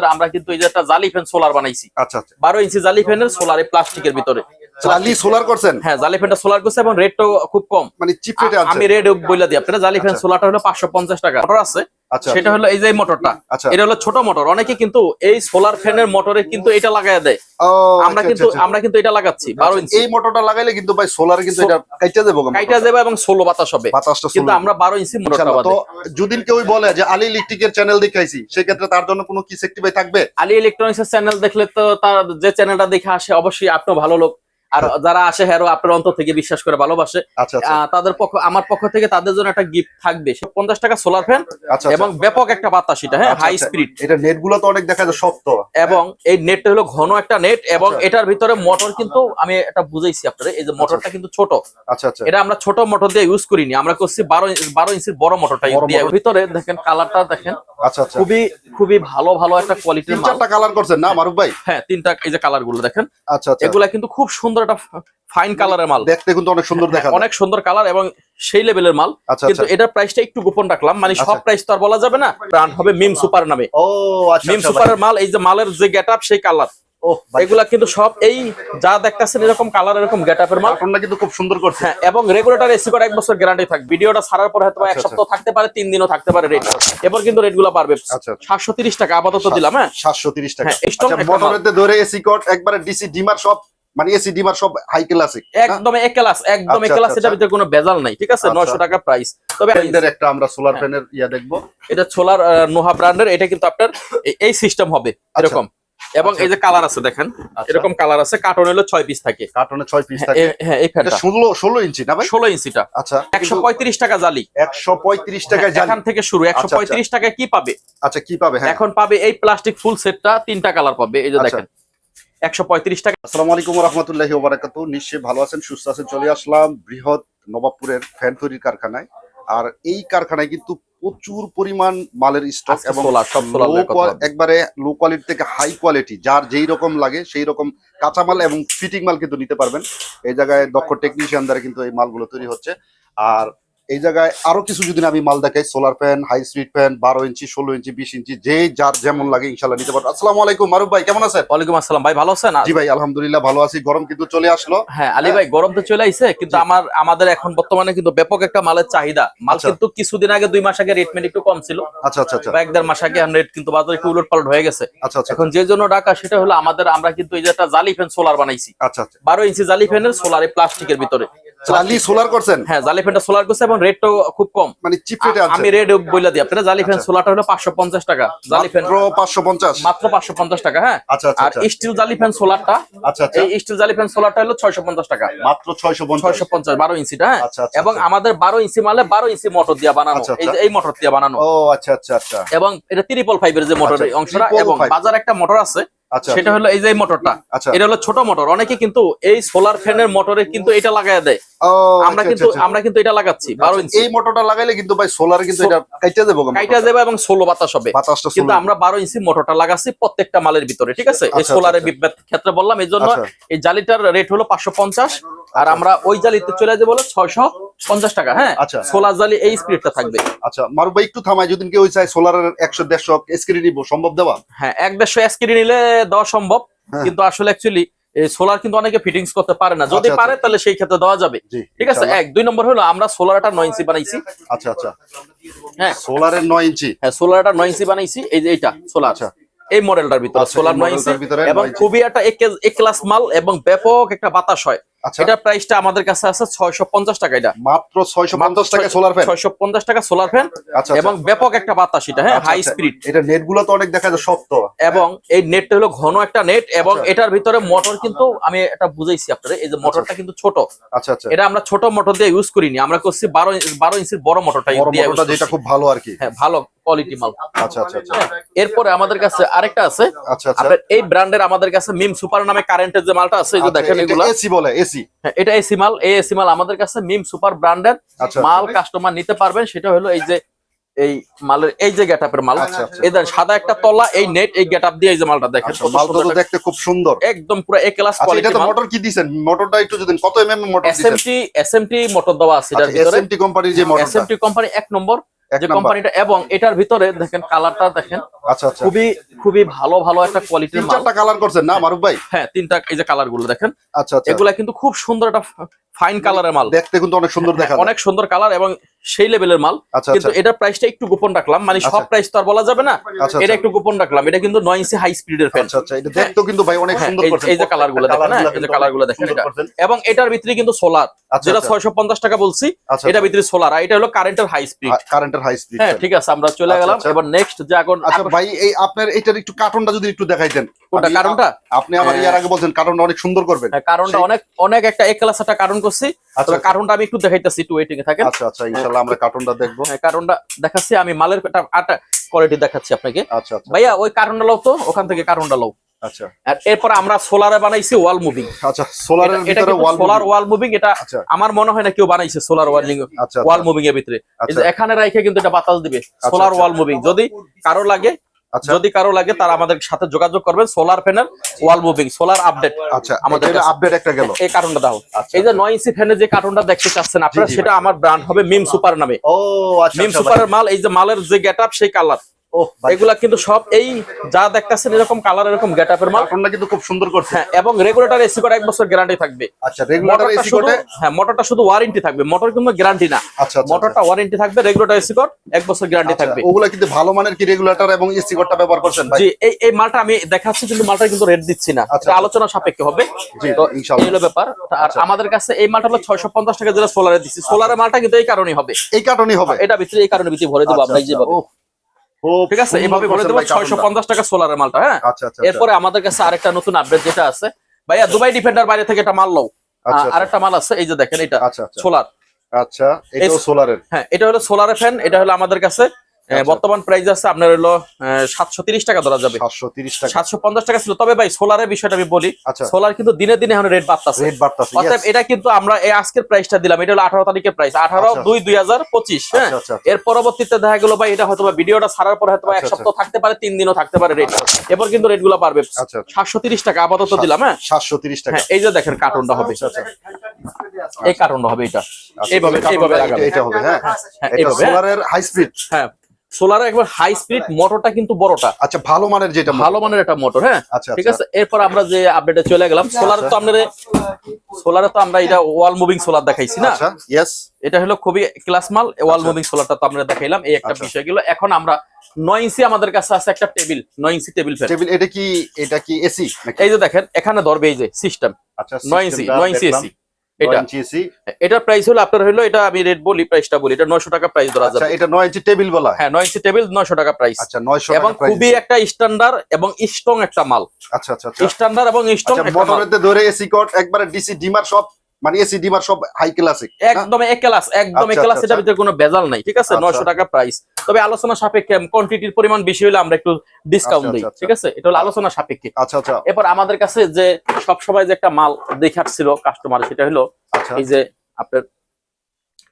আমরা কিন্তু এই যে একটা জালি ফ্যান সোলার বানাইছি। আচ্ছা আচ্ছা। বারো ইঞ্চি জালি ফ্যানের সোলার প্লাস্টিকের ভিতরে। জালি সোলার করছেন? হ্যাঁ জালি ফ্যানটা সোলার করছে এবং রেটটাও খুব কম। মানে চিপ রেটে আ- আমি রেট বইলা দিই। আপনারা জালি ফ্যান সোলারটা হলো পাঁচশো পঞ্চাশ টাকা। মোটর আছে। আচ্ছা। সেটা হলো এই যে মোটরটা আচ্ছা। এটা হলো ছোট মোটর অনেকে কিন্তু এই সোলার ফ্যানের মোটরে কিন্তু এটা লাগাই দেয়। আমরা আচ্ছা, কিন্তু আচ্ছা, আচ্ছা। আমরা কিন্তু এটা লাগাচ্ছি বারো ইঞ্চি এই মোটরটা লাগাইলে কিন্তু ভাই সোলার কিন্তু এটা কাইটা দেবো কাইটা যাবে এবং ষোলো বাতাস হবে। কিন্তু আমরা বারো ইঞ্চি মোটরটা। বাদে তো যদি কেউ বলে যে আলী ইলেকট্রিকের চ্যানেল দেখাইছি সেক্ষেত্রে তার জন্য কোনো কি সেক্টিভাই থাকবে? আলী ইলেকট্রনিক্স এর চ্যানেল দেখলে তো তার যে চ্যানেলটা দেখে আসে অবশ্যই আপনিও ভালো লোক। আর যারা আসে হ্যারো আপনার অন্তর থেকে বিশ্বাস করে ভালোবাসে। আচ্ছা আচ্ছা। তাদের পক্ষ আমার পক্ষ থেকে তাদের জন্য একটা গিফট থাকবে। পঞ্চাশ টাকা সোলার ফ্যান আচ্ছা এবং ব্যাপক একটা বাতাস এটা হ্যাঁ হাই। স্পিড এটা নেটগুলো তো অনেক দেখা যায় শক্ত। এবং এই নেটটা হলো ঘন একটা নেট এবং। এটার ভিতরে মোটর কিন্তু আমি এটা বুঝাইছি আপনাদের এই যে মোটরটা কিন্তু ছোট। আচ্ছা। আচ্ছা এটা আমরা ছোট মোটর দিয়ে ইউজ করিনি আমরা করছি বারো বারো ইঞ্চির বড় মোটরটা দিয়ে। ভিতরে দেখেন কালারটা দেখেন আচ্ছা আচ্ছা। খুবই খুবই ভালো ভালো একটা কোয়ালিটির চারটা কালার করছেন না মারুফ ভাই? হ্যাঁ তিনটা এই যে কালারগুলো দেখেন আচ্ছা। এগুলা কিন্তু খুব সুন্দর একটা ফাইন কালারের মাল। দেখতে কিন্তু অনেক সুন্দর দেখা অনেক সুন্দর কালার এবং সেই লেভেলের মাল। আচ্ছা কিন্তু আচ্ছা এটার প্রাইসটা একটু গোপন রাখলাম। মানে সব আচ্ছা। প্রাইস তো আর বলা যাবে না। ব্র্যান্ড হবে মিম সুপার নামে। ও আচ্ছা মিম সুপারের মাল এই যে মালের যে গেট সেই কালার এগুলা কিন্তু সব এই যা দেখতেছেন এরকম কালার এরকম গেট মাল। কিন্তু খুব সুন্দর করছে। হ্যাঁ এবং রেগুলেটর এসি করে এক বছর গ্যারান্টি থাকবে ভিডিওটা ছাড়ার পর হয়তো এক সপ্তাহ থাকতে পারে তিন দিনও থাকতে পারে রেট এরপর কিন্তু রেটগুলো পারবে আচ্ছা। সাতশো তিরিশ টাকা আপাতত দিলাম হ্যাঁ। সাতশো তিরিশ টাকা। হ্যাঁ। মোটরেতে ধরে এসি কোড একবারে ডিসি ডিমার সব মানে এসি ডিমার সব হাই ক্লাসিক একদম এক ক্লাস একদম এক আচ্ছা, ক্লাস আচ্ছা, এটার ভিতরে কোনো ভেজাল নাই ঠিক আছে? আচ্ছা। নয়শো টাকা প্রাইস তবে ব্র্যান্ডের একটা আমরা সোলার হ্যাঁ। প্যানেল ইয়া দেখব। এটা সোলার নোহা ব্র্যান্ডের এটা কিন্তু আপনার এই সিস্টেম হবে এরকম। এবং এই যে কালার আছে দেখেন আচ্ছা। এরকম কালার আছে কার্টন হলো ছয় পিস থাকে। কার্টুনে ছয় পিস হ্যাঁ, থাকে। হ্যাঁ এই ফ্যানটা ষোলো ষোলো ইঞ্চি না ভাই? ষোলো ইঞ্চিটা। আচ্ছা। একশো পঁয়ত্রিশ টাকা জালি। একশো পঁয়ত্রিশ টাকায় জানি এখান থেকে শুরু একশো আচ্ছা, পঁয়ত্রিশ টাকায় কি পাবে? আচ্ছা কি পাবে? হ্যাঁ। এখন পাবে এই প্লাস্টিক ফুল সেটটা তিনটা কালার পাবে এই যে আচ্ছা। দেখেন। একশো পঁয়ত্রিশ টাকা। আসসালামু আলাইকুম রহমতুল্লাহি ওবারাকাতু নিশ্চয়ই ভালো আছেন সুস্থ আছেন চলে আসলাম বৃহৎ নবাবপুরের ফ্যান তৈরির কারখানায়। আর এই কারখানায় কিন্তু প্রচুর পরিমাণ মালের স্টক এবং। একবারে লো কোয়ালিটি থেকে হাই কোয়ালিটি যার যেই রকম লাগে সেই রকম কাঁচামাল এবং ফিটিং মাল কিন্তু নিতে পারবেন। এই জায়গায় দক্ষ টেকনিশিয়ান দ্বারা কিন্তু এই মালগুলো তৈরি হচ্ছে। আর এই জায়গায় আরও কিছু যদি আমি মাল দেখাই solar fan high speed fan বারো ইঞ্চি ষোলো ইঞ্চি বিশ ইঞ্চি যে যার যেমন লাগে ইনশাল্লাহ নিতে পারবেন আসসালামু আলাইকুম মারুফ ভাই কেমন আছেন? ওয়ালাইকুম আসসালাম ভাই ভালো আছেন? জি ভাই আলহামদুলিল্লাহ ভালো আছি গরম কিন্তু চলে আসলো। হ্যাঁ আলী ভাই গরম তো চলে আইছে কিন্তু আমার আমাদের এখন বর্তমানে কিন্তু ব্যাপক একটা মালের চাহিদা। মাল আচ্ছা। কিন্তু কিছুদিন আগে দুই মাস আগে রেট রেটমেন্ট একটু কম ছিল। আচ্ছা আচ্ছা আচ্ছা। এক দেড় মাস আগে রেট কিন্তু বাজারে একটু উলট পালট হয়ে গেছে। আচ্ছা আচ্ছা। এখন যে জন্য ডাকা সেটা হলো আমাদের আমরা কিন্তু এই যে একটা জালি ফ্যান সোলার বানাইছি। আচ্ছা আচ্ছা। বারো ইঞ্চি জালি ফ্যানের সোলার প্লাস্টিকের ভিতরে। জালি সোলার করছেন? হ্যাঁ জালি ফ্যানটা সোলার করছে এবং রেটটাও খুব কম। মানে চিপ রেটে আছে আমি রেট বইলা দিই আপনারা জালি ফ্যান আচ্ছা। সোলারটা হলো পাঁচশো পঞ্চাশ টাকা। জালি ফ্যান মাত্র পাঁচশো পঞ্চাশ? মাত্র পাঁচশো পঞ্চাশ টাকা হ্যাঁ। আচ্ছা আচ্ছা আর আচ্ছা। স্টিল জালি ফ্যান সোলারটা আচ্ছা আচ্ছা। এই স্টিল জালি ফ্যান সোলারটা হলো ছয়শো পঞ্চাশ টাকা। মাত্র ছয়শো পঞ্চাশ? ছয়শো পঞ্চাশ বারো ইঞ্চিটা হ্যাঁ। এবং। আমাদের বারো ইঞ্চি মালে বারো ইঞ্চি মোটর দিয়ে বানানো। এই। এই মোটর দিয়ে বানানো। ও আচ্ছা আচ্ছা আচ্ছা। এবং এটা ত্রিপল ফাইভের যে মোটর অংশটা এবং বাজার একটা মোটর আছে। সেটা হলো এই যে মোটরটা আচ্ছা। এটা হলো ছোট মোটর অনেকে কিন্তু এই সোলার ফ্যান ফ্যানের মোটরে কিন্তু এটা লাগাই দেয়। আমরা আচ্ছা, কিন্তু আচ্ছা, আচ্ছা। আমরা কিন্তু এটা লাগাচ্ছি বারো আচ্ছা, ইঞ্চি এই মোটরটা লাগাইলে কিন্তু ভাই সোলার কিন্তু এটা কাইটা দেবো কাইটা যাবে এবং ষোলো বাতাস হবে। কিন্তু আমরা বারো ইঞ্চি মোটরটা লাগাচ্ছি প্রত্যেকটা মালের ভিতরে ঠিক আছে? এই আচ্ছা, সোলারের আচ্ছা। ক্ষেত্রে বললাম এই জন্য আচ্ছা। এই জালিটার রেট হলো পাঁচশো পঞ্চাশ। আর আচ্ছা। আমরা ওই জালিতে চলে যাব হলো ছয়শো পঞ্চাশ টাকা হ্যাঁ? আচ্ছা। সোলার জালি এই স্পিডটা থাকবে। আচ্ছা মারুফ ভাই একটু থামাই যদি কেউ চায় সোলারের একশো দেড়শো স্ক্রিন নিবো সম্ভব দেওয়া? হ্যাঁ এক দেড়শো এসকিডি নিলে দেওয়া সম্ভব হ্যাঁ। কিন্তু আসলে অ্যাকচুয়ালি সোলার কিন্তু অনেকে ফিটিংস করতে পারে না। যদি আচ্ছা, পারে তাহলে সেই ক্ষেত্রে দেওয়া যাবে। ঠিক আছে? এক দুই নম্বর হলো আমরা সোলারটা নয় ইঞ্চি বানাইছি। আচ্ছা আচ্ছা। হ্যাঁ। সোলারের নয় ইঞ্চি। হ্যাঁ সোলারটা নয় ইঞ্চি বানাইছি এই যে এইটা সোলার। আচ্ছা। এই মডেলটার ভিতরে আচ্ছা, সোলার নয় ইঞ্চি। এবং খুবই একটা এক ক্লাস মাল এবং ব্যাপক একটা বাতাস হয়। আচ্ছা। এটার প্রাইসটা আমাদের কাছে আছে ছয়শো পঞ্চাশ টাকা এটা। মাত্র ছয়শো পঞ্চাশ টাকা সোলার ফ্যান ছয়শো পঞ্চাশ টাকা সোলার ফ্যান আচ্ছা এবং ব্যাপক একটা বাতাস এটা হ্যাঁ হাই স্পিড এটা নেটগুলো তো অনেক দেখা যায় শক্ত। এবং এই নেটটা হলো ঘন একটা নেট এবং আচ্ছা। এটার ভিতরে মোটর কিন্তু আমি এটা বুঝাইছি আপনাদের এই যে মোটরটা কিন্তু ছোট। আচ্ছা আচ্ছা। এটা আমরা ছোট মোটর দিয়ে ইউজ করিনি আমরা করছি বারো বারো ইঞ্চির বড় মোটরটা দিয়ে যেটা খুব ভালো আর কি। হ্যাঁ ভালো কোয়ালিটি মাল। আচ্ছা আচ্ছা আচ্ছা। এরপরে আমাদের কাছে আরেকটা আছে। আচ্ছা আচ্ছা। এই ব্র্যান্ডের আমাদের কাছে মিম সুপার নামে কারেন্টের যে মালটা আছে এই যে দেখেন এগুলা। এসি বলে এসি হ্যাঁ, এটা এসি মাল। এই এসি মাল আমাদের কাছে মিম সুপার ব্র্যান্ডের আচ্ছা মাল কাস্টমার নিতে পারবেন। সেটা হলো এই যে এই মালের এই যে গেটআপের মাল। আচ্ছা, আচ্ছা। এই সাদা একটা তলা এই নেট এই গেটআপ দিয়ে এই যে মালটা দেখেন আচ্ছা মালটা তো দেখতে খুব সুন্দর। একদম পুরো এ ক্লাস আচ্ছা কোয়ালিটি এটা তো মোটর কি দিছেন? মোটরটা একটু যদি কত এমএম মোটর দিছেন এসএমটি এসএমটি মোটর দেওয়া আছে এটার আচ্ছা ভিতরে এসএমটি কোম্পানির যে মোটরটা এসএমটি কোম্পানি এক নম্বর। যে কোম্পানিটা এবং এটার ভিতরে দেখেন কালারটা দেখেন আচ্ছা আচ্ছা। খুবই খুবই ভালো ভালো একটা কোয়ালিটির মাল। কালার করছেন না মারুফ ভাই? হ্যাঁ তিনটা এই যে কালারগুলো দেখেন। আচ্ছা আচ্ছা। এগুলা কিন্তু খুব সুন্দর একটা ফাইন কালারের মাল। দেখতে কিন্তু অনেক সুন্দর দেখা অনেক সুন্দর কালার এবং সেই লেভেলের মাল। আচ্ছা কিন্তু আচ্ছা এটার প্রাইসটা একটু গোপন রাখলাম। মানে সব আচ্ছা। প্রাইস তো আর বলা যাবে না। এটা একটু গোপন রাখলাম। এটা কিন্তু নয় ইঞ্চি হাই স্পিডের ফ্যান আচ্ছা আচ্ছা। এটা দেখতেও কিন্তু ভাই অনেক হ্যাঁ, সুন্দর করছেন এই যে কালারগুলো দেখেন হ্যাঁ, এই যে কালারগুলো দেখেন এটা। এবং এটার ভিতরে কিন্তু সোলার যেটা আচ্ছা। ছয়শো পঞ্চাশ টাকা বলছি এটা ভিতরে সোলার আর এটা হলো কারেন্টের হাই স্পিড কারেন্টের হাই স্পিড হ্যাঁ ঠিক আছে আমরা চলে গেলাম। এবার নেক্সট যে এখন আচ্ছা ভাই এই আপনার এটার একটু কার্টনটা যদি একটু দেখাইতেন কোনটা আমি- কারণটা আপনি আমার হ্যাঁ। ইয়ার আগে বলছেন কার্টনটা অনেক সুন্দর করবেন। হ্যাঁ, কারণটা অনেক অনেক একটা এক ক্লাস একটা কারণ করছি। আচ্ছা তবে কারণটা আমি একটু দেখাইতেছি একটু ওয়েটিং এ থাকেন। আচ্ছা আচ্ছা ইনশাআল্লাহ আমরা কার্টনটা দেখব। হ্যাঁ, কারণটা দেখাচ্ছি আমি মালের একটা কোয়ালিটি দেখাচ্ছি আপনাকে। আচ্ছা আচ্ছা। ভাইয়া ওই কারণটা লও তো ওখান থেকে কারণটা লও। আচ্ছা। আর এরপর আমরা সোলারে বানাইছি ওয়াল মুভিং আচ্ছা সোলারের ভিতরে ওয়াল সোলার ওয়াল মুভিং এটা আচ্ছা। আমার মনে হয় না কেউ বানাইছে সোলার ওয়ার্লিং আচ্ছা ওয়াল মুভিং এর ভিতরে। এই আচ্ছা। যে এখানে রাইখে কিন্তু এটা বাতাস দিবে। সোলার আচ্ছা। ওয়াল মুভিং যদি কারও লাগে আচ্ছা যদি কারও লাগে তারা আমাদের সাথে যোগাযোগ করবেন solar panel wall moving solar update আচ্ছা আমাদের আপডেট একটা গেল। এই কার্টুনটা দাও। আচ্ছা। এই যে নয় ইঞ্চি ফ্যানের যে কার্টুনটা দেখতে চাচ্ছেন আপনারা সেটা আমার ব্র্যান্ড হবে মিম সুপার নামে। ও আচ্ছা মিম আচ্ছা সুপারের মাল এই যে মালের যে গেট সেই কালার এগুলা কিন্তু সব এই যা দেখতেছেন এরকম কালার এরকম গেট আপের মাল। কার্টনটা কিন্তু খুব সুন্দর করছে। হ্যাঁ এবং রেগুলেটর এসি করে এক বছর গ্যারান্টি থাকবে। আচ্ছা রেগুলেটর এসি শুধু হ্যাঁ মোটরটা শুধু ওয়ারেন্টি থাকবে। মোটর কিন্তু গ্যারান্টি না। আচ্ছা আচ্ছা মোটরটা ওয়ারেন্টি থাকবে রেগুলেটর এসি কোড এক বছর গ্যারান্টি আচ্ছা, থাকবে। ওগুলা কিন্তু ভালো মানের কি রেগুলেটর এবং এসি কোটটা ব্যবহার করছেন ভাই? জি এই এই মালটা আমি দেখাচ্ছি কিন্তু মালটা কিন্তু রেট দিচ্ছি না। আচ্ছা, এটা আলোচনা সাপেক্ষে হবে। জি, তো ইনশাআল্লাহ। এই হলো ব্যাপার আর আচ্ছা। আমাদের কাছে এই মালটা হলো ছয়শো পঞ্চাশ টাকা যেটা সোলারে দিচ্ছি। সোলারের মালটা কিন্তু এই কারণেই হবে। এই কার্টনই হবে। এটা ভিতরে এই কারণে ভিতরে ভরে দেবো আচ্ছা, আচ্ছা, যেভাবে। ঠিক আছে? এভাবে এইভাবে দেবো ছয়শো পঞ্চাশ টাকা সোলারের মালটা হ্যাঁ? আচ্ছা আচ্ছা এরপরে আমাদের কাছে আরেকটা নতুন আপডেট যেটা আছে ভাইয়া দুবাই ডিফেন্ডার বাইরে থেকে একটা মাল লও। আচ্ছা, আরেকটা মাল আছে এই যে দেখেন এটা আচ্ছা আচ্ছা। সোলার। আচ্ছা এটাও সোলারের। হ্যাঁ এটা হলো সোলারের ফ্যান এটা হলো আমাদের কাছে আচ্ছা। বর্তমান প্রাইস আছে আপনার হলো সাতশো তিরিশ টাকা ধরা যাবে। সাতশো তিরিশ টাকা। সাতশো পঞ্চাশ টাকা ছিল। তবে ভাই সোলারের বিষয়টা আমি বলি আচ্ছা। সোলার কিন্তু দিনে দিনে এখন রেট বাড়তেছে। রেট বাড়তাছে এটা কিন্তু আমরা এই আজকের প্রাইসটা দিলাম। এটা হলো আঠারো তারিখের প্রাইস আঠারো আচ্ছা। দুই দুই হাজার পঁচিশ হ্যাঁ? আচ্ছা, আচ্ছা, আচ্ছা। এর পরবর্তীতে দেখা গেল ভাই এটা হয়তো ভিডিওটা ছাড়ার পর হয়তো এক আচ্ছা, সপ্তাহ থাকতে পারে তিন দিনও থাকতে পারে রেট এবার কিন্তু রেটগুলো বাড়বে। আচ্ছা, আচ্ছা। সাতশো তিরিশ টাকা আপাতত দিলাম হ্যাঁ? সাতশো তিরিশ টাকা। হ্যাঁ এই যে দেখেন কার্টুনটা হবে। আচ্ছা, আচ্ছা। এই কার্টুনটা হবে এটা। আচ্ছা, এইভাবে এইভাবে লাগাবে। এটা হবে হ্যাঁ? হ্যাঁ, এইভাবে। সোলারের হাই স্পিড হ্যাঁ। সোলারের একবার হাই স্পিড মোটরটা কিন্তু বড়টা। আচ্ছা ভালো মানের যেটা ভালো মানের একটা মোটর হ্যাঁ? আচ্ছা, ঠিক আচ্ছা। আছে এরপর আমরা যে আপডেটে চলে গেলাম সোলারে তো আমরা সোলারে তো আমরা এটা ওয়াল মুভিং সোলার দেখাইছি না? আচ্ছা ইয়েস এটা হলো খুবই ক্লাস মাল ওয়াল আচ্ছা। মুভিং সোলারটা তো আমরা দেখাইলাম এই একটা আচ্ছা। বিষয় গেল এখন আমরা নয় ইঞ্চি আমাদের কাছে আছে একটা টেবিল নয় ইঞ্চি টেবিল ফ্যান টেবিল এটা কি এটা কি এসি এই যে দেখেন এখানে ধরবে এই যে সিস্টেম আচ্ছা নয় ইঞ্চি নয় ইঞ্চি এসি এটা প্রাইস হলো আপনার হলো এটা আমি রেট বলি প্রাইসটা বলি এটা নয়শো টাকা প্রাইস ধরা আচ্ছা যাবে। এটা নয় ইঞ্চি টেবিল বলা হ্যাঁ? নয় ইঞ্চি টেবিল নয়শো টাকা প্রাইস আচ্ছা নয়শো এবং টাকা প্রাইস খুবই একটা স্ট্যান্ডার্ড এবং স্ট্রং একটা মাল। আচ্ছা আচ্ছা আচ্ছা। স্ট্যান্ডার্ড এবং স্ট্রং আচ্ছা একটা মাল। মোটরেতে ধরে এসি কোড একবারে ডিসি ডিমার সব মানে এসি ডিমার সব হাই ক্লাসে একদম এক ক্লাস একদম এক আচ্ছা, ক্লাস এটা ভিতরে কোনো ভেজাল নাই ঠিক আছে? আচ্ছা। নয়শো টাকা প্রাইস তবে আলোচনা সাপেক্ষে কোয়ান্টিটির পরিমাণ বেশি হলে আমরা একটু ডিসকাউন্ট দেই দিই আচ্ছা, ঠিক আছে? এটা হলো আলোচনা সাপেক্ষে। আচ্ছা আচ্ছা। এরপর আমাদের কাছে যে সব সময় যে একটা মাল দেখাচ্ছিল কাস্টমার সেটা হলো আচ্ছা। এই যে আপনার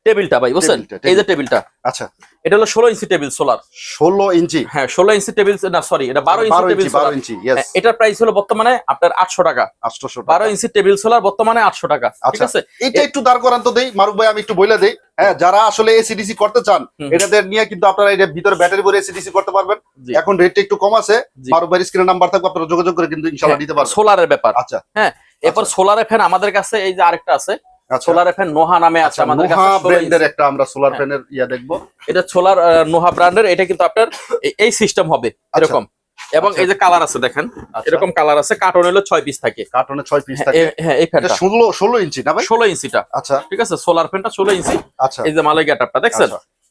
টেবিলটা ভাই বুঝছেন? এই যে টেবিলটা। আচ্ছা। এটা হলো ষোলো ইঞ্চি টেবিল সোলার। ষোলো ইঞ্চি? হ্যাঁ ষোলো ইঞ্চি টেবিল না সরি এটা বারো ইঞ্চি টেবিল বারো ইঞ্চি ইয়েস এটার প্রাইস হলো বর্তমানে আপনার আটশো টাকা। আটশোশো বারো ইঞ্চি টেবিল সোলার বর্তমানে আটশো টাকা ঠিক আচ্ছা। আছে? এটা একটু দাঁড় করান তো দেই মারুক ভাই আমি একটু বলে দেই। হ্যাঁ যারা আসলে এসিডিসি করতে চান। এটাদের নিয়ে কিন্তু আপনারা এটা ভিতরে ব্যাটারি ভরে এসিডিসি করতে পারবেন। এখন রেটটা একটু কম আছে। জি। মারুক ভাই স্ক্রিনের নাম্বার থাকবে আপনারা যোগাযোগ করে কিন্তু ইনশাআল্লাহ দিতে পারবেন। সোলারের ব্যাপার। আচ্ছা। হ্যাঁ এরপর সোলারের ফ্যান আমাদের কাছে এই যে আরেকটা আছে আচ্ছা। সোলারের ফ্যান নোহা নামে আছে আচ্ছা আমাদের কাছে 16 ব্র্যান্ডের একটা আমরা সোলার। ফ্যানের ইয়া দেখব। এটা সোলার নোহা ব্র্যান্ডের এটা কিন্তু আপনার এই সিস্টেম হবে এরকম। এবং আচ্ছা। এই যে কালার আছে দেখেন এরকম কালার আছে কার্টন হলো ছয় পিস থাকে। কার্টনে ছয় পিস হ্যাঁ, থাকে। হ্যাঁ এই ফ্যানটা ষোলো ষোলো ইঞ্চি না ভাই? ষোলো ইঞ্চিটা। আচ্ছা। ঠিক আছে সোলার ফ্যানটা ষোলো ইঞ্চি। আচ্ছা। এই যে মালের গ্যাটারটা দেখছেন?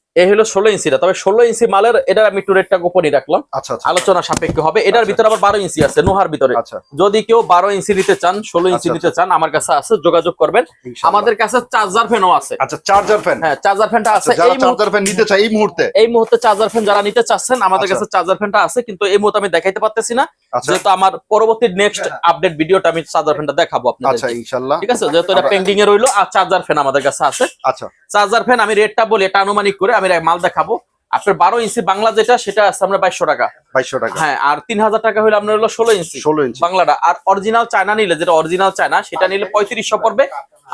আচ্ছা। এই হলো ষোলো ইঞ্চিটা তবে ষোলো ইঞ্চি মালের এটার আমি একটু রেটটা গোপনই রাখলাম। আচ্ছা আচ্ছা আলোচনা সাপেক্ষে হবে। এটার আচ্ছা। ভিতরে আবার বারো ইঞ্চি আছে নোহার ভিতরে। আচ্ছা। যদি কেউ বারো ইঞ্চি নিতে চান ষোলো ইঞ্চি আচ্ছা, নিতে চান আমার কাছে আছে যোগাযোগ করবেন। আমাদের কাছে চার্জার ফ্যানও আছে। আচ্ছা চার্জার ফ্যান। হ্যাঁ চার্জার ফ্যানটা আছে। এই মুহূর্তে চার্জার ফ্যান নিতে চায় এই মুহূর্তে। এই মুহূর্তে চার্জার ফ্যান যারা নিতে চাচ্ছেন আমাদের আচ্ছা। কাছে চার্জার ফ্যানটা আছে কিন্তু এই মুহূর্তে আমি দেখাইতে পারতেছি না। আচ্ছা। যেহেতু আমার পরবর্তী নেক্সট আপডেট ভিডিওটা আমি চার্জার ফ্যানটা দেখাবো আপনাদের আচ্ছা ইনশাআল্লাহ ঠিক আছে? যেহেতু এটা পেন্ডিং এ রইল আর চার্জার ফ্যান আমাদের কাছে আছে। আচ্ছা। চার্জার ফ্যান আমি রেটটা বলি এটা আনুমানিক করে আমি মাল দেখাবো। আপনার বারো ইঞ্চি বাংলা যেটা সেটা আছে আমরা বাইশশো টাকা। বাইশশো টাকা। হ্যাঁ আর তিন হাজার টাকা হলে আপনার হলো ষোলো ইঞ্চি। ষোলো ইঞ্চি। বাংলাটা। আর অরিজিনাল চায়না নিলে যেটা অরিজিনাল চায়না সেটা নিলে পঁয়ত্রিশশো পড়বে।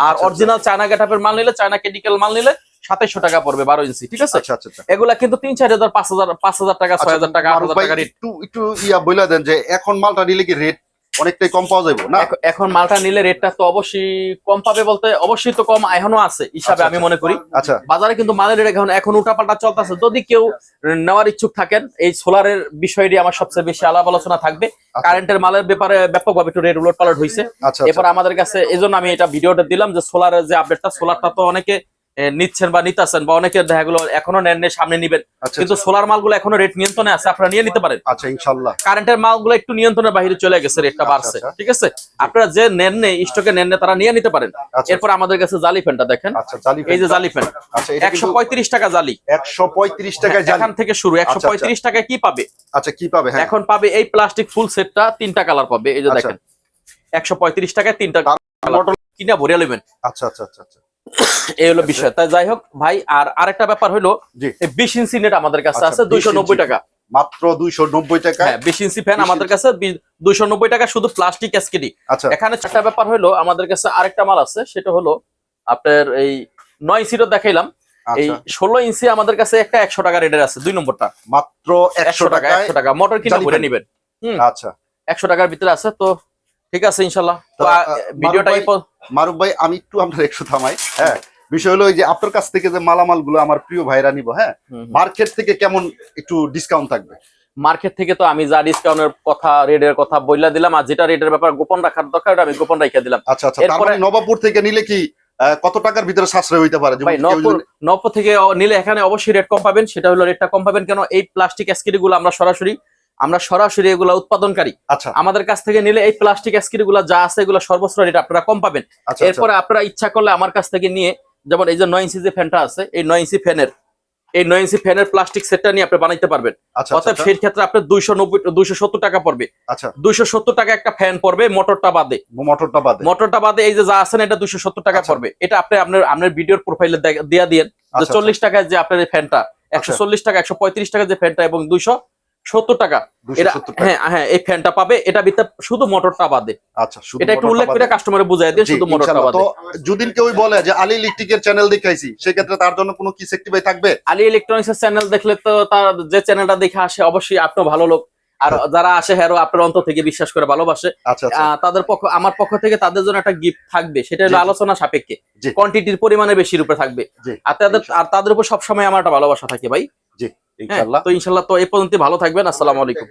আর আচ্ছা, অরিজিনাল চায়না গেটাপের মাল নিলে চায়না কেডিক্যাল মাল নিলে সাতাইশশো টাকা পড়বে বারো ইঞ্চি ঠিক আছে? আচ্ছা আচ্ছা আচ্ছা। এগুলা কিন্তু তিন চার হাজার পাঁচ হাজার পাঁচ হাজার টাকা ছয় হাজার টাকা আট হাজার টাকা একটু একটু ইয়া বইলা দেন যে এখন মালটা নিলে কি রেট অনেকটাই কম পাওয়া যাবে না? এখন মালটা নিলে রেটটা তো অবশ্যই কম পাবে বলতে অবশ্যই তো কম এখনও আছে হিসাবে আচ্ছা, আমি আচ্ছা। মনে করি। আচ্ছা। বাজারে কিন্তু মালের রেট এখন এখন উল্টাপাল্টা চলতেছে। যদি কেউ নেওয়ার ইচ্ছুক থাকেন এই সোলারের বিষয়টি আমার সবচেয়ে বেশি আলাপ আলোচনা থাকবে। কারেন্টের মালের ব্যাপারে ব্যাপকভাবে একটু রেট উলট পালট হয়েছে আচ্ছা। এরপর আমাদের কাছে এই জন্য আমি এটা ভিডিওটা দিলাম যে সোলারের যে আপডেটটা সোলারটা তো অনেকে নিচ্ছেন বা নিতেছেন বা অনেকে দেখা গেলো এখনও নেন সামনে নিবেন। আচ্ছা কিন্তু সোলার মালগুলো এখনও রেট নিয়ন্ত্রণে আছে আপনারা নিয়ে নিতে পারেন। আচ্ছা ইনশাল্লাহ। কারেন্টের মালগুলো একটু নিয়ন্ত্রণের বাইরে চলে গেছে রেটটা আচ্ছা, বাড়ছে। আচ্ছা। ঠিক আছে? আপনারা যে নেন নেই স্টকে নেন তারা নিয়ে নিতে পারেন। আচ্ছা। এরপর আমাদের কাছে জালি ফ্যানটা দেখেন। আচ্ছা এই যে জালি ফ্যান আচ্ছা একশো পঁয়ত্রিশ টাকা জালি। 135 টাকায় জালি। এখান থেকে শুরু। একশো আচ্ছা, পঁয়ত্রিশ টাকায় কি পাবে? আচ্ছা কি পাবে? হ্যাঁ। এখন পাবে এই প্লাস্টিক ফুল সেটটা তিনটা কালার পাবে। এই যে আচ্ছা। দেখেন। একশো পঁয়ত্রিশ টাকায় তিনটা কিনা ভরে নেবেন আচ্ছা আচ্ছা আচ্ছা আচ্ছা। এই হলো বিষয়। তাই যাই হোক ভাই আর আরেকটা ব্যাপার হলো বিশ ইঞ্চি নেট আমাদের কাছে আচ্ছা, আছে দুইশো নব্বই টাকা। মাত্র 290 টাকায় হ্যাঁ বিশ ইঞ্চি ফ্যান আমাদের কাছে দুইশো নব্বই টাকা শুধু প্লাস্টিক এসকেডি আচ্ছা। এখানে চারটা ব্যাপার হলো আমাদের কাছে আরেকটা মাল আছে সেটা হলো আপনার এই নয় ইঞ্চিটা দেখাইলাম। এই আচ্ছা। ষোলো ইঞ্চি আমাদের কাছে একটা একশো টাকা রেটের আছে দুই নম্বরটা। মাত্র 100 টাকা একশো টাকা। মোটর কিনে ভরে। নিবেন। আচ্ছা। একশো টাকার ভিতরে আছে তো ঠিক আছে ইনশাল্লাহ ভিডিওটা মারুফ ভাই আমি একটু আপনার একটু থামাই হ্যাঁ? বিষয় হলো যে আপনার কাছ থেকে যে মালামালগুলো আমার প্রিয় ভাইরা নিব হ্যাঁ। মার্কেট থেকে কেমন একটু ডিসকাউন্ট থাকবে? মার্কেট থেকে তো আমি যা ডিসকাউন্টের কথা রেটের কথা বইলা দিলাম আর যেটা রেটের ব্যাপার গোপন রাখার দরকার ওটা আমি গোপন রেখে দিলাম। আচ্ছা আচ্ছা তার এরপরে- মানে নবাবপুর থেকে নিলে কি কত টাকার ভিতরে সাশ্রয় হইতে পারে? ভাই নবপুর থেকে নিলে এখানে অবশ্যই রেট কম পাবেন সেটা হলো রেটটা কম পাবেন কেন এই প্লাস্টিক এসকিরি গুলো আমরা সরাসরি আমরা সরাসরি এগুলো উৎপাদনকারী। আচ্ছা। আমাদের কাছ থেকে নিলে এই প্লাস্টিক এসকিরি গুলো যা আছে এগুলো সর্বোচ্চ রেট আপনারা কম পাবেন। আচ্ছা আচ্ছা। এরপরে আপনারা ইচ্ছা করলে আমার কাছ থেকে নিয়ে যেমন এই যে নয় ইঞ্চি যে ফ্যানটা আছে এই নয় ইঞ্চি ফ্যানের এই নয় ইঞ্চি ফ্যানের প্লাস্টিক সেটটা নিয়ে আপনি বানাইতে পারবেন। আচ্ছা আচ্ছা সেই ক্ষেত্রে আপনার দুইশো নব্বই দুইশো সত্তর টাকা পড়বে। আচ্ছা। দুইশো সত্তর টাকা একটা ফ্যান পড়বে মোটরটা বাদে। মোটরটা বাদে। মোটরটা বাদে এই যে যা আছে না এটা দুইশো সত্তর টাকা। পড়বে। এটা আপনি আপনার আপনার ভিডিওর প্রোফাইলে দিয়া দিয়েন যে আচ্ছা, চল্লিশ টাকায় যে আপনার এই ফ্যানটা একশো। চল্লিশ টাকা একশো পঁয়ত্রিশ টাকা যে ফ্যানটা এবং দুইশো সত্তর টাকা। হ্যাঁ হ্যাঁ এই ফ্যানটা পাবে। এটা ভিতরে শুধু মোটরটা বাদে। আচ্ছা এটা একটু উল্লেখ করে। কাস্টমারে বুঝাই দিয়ে শুধু মোটরটা বাদে। যদি কেউ বলে যে আলী ইলেকট্রিকের চ্যানেল দেখাইছি সেক্ষেত্রে তার জন্য কোনো কি সেক্টিভাই থাকবে? আলী ইলেকট্রনিক্স এর চ্যানেল দেখলে তো তার যে চ্যানেলটা দেখে আসে অবশ্যই আপনিও ভালো লোক। আর যারা আসে হ্যারো আপনার অন্তর থেকে বিশ্বাস করে ভালোবাসে। আচ্ছা আচ্ছা। তাদের পক্ষ আমার পক্ষ থেকে তাদের জন্য একটা গিফট থাকবে। সেটা হলো। আলোচনা সাপেক্ষে। কোয়ান্টিটির পরিমাণে বেশির উপরে থাকবে। আর তাদের আর তাদের উপর সবসময় আমার একটা ভালোবাসা থাকে ভাই। জি ইনশাল্লাহ ইনশাআল্লাহ। তো ইনশাল্লাহ তো এই পর্যন্ত ভালো থাকবেন। আসসালামু আলাইকুম।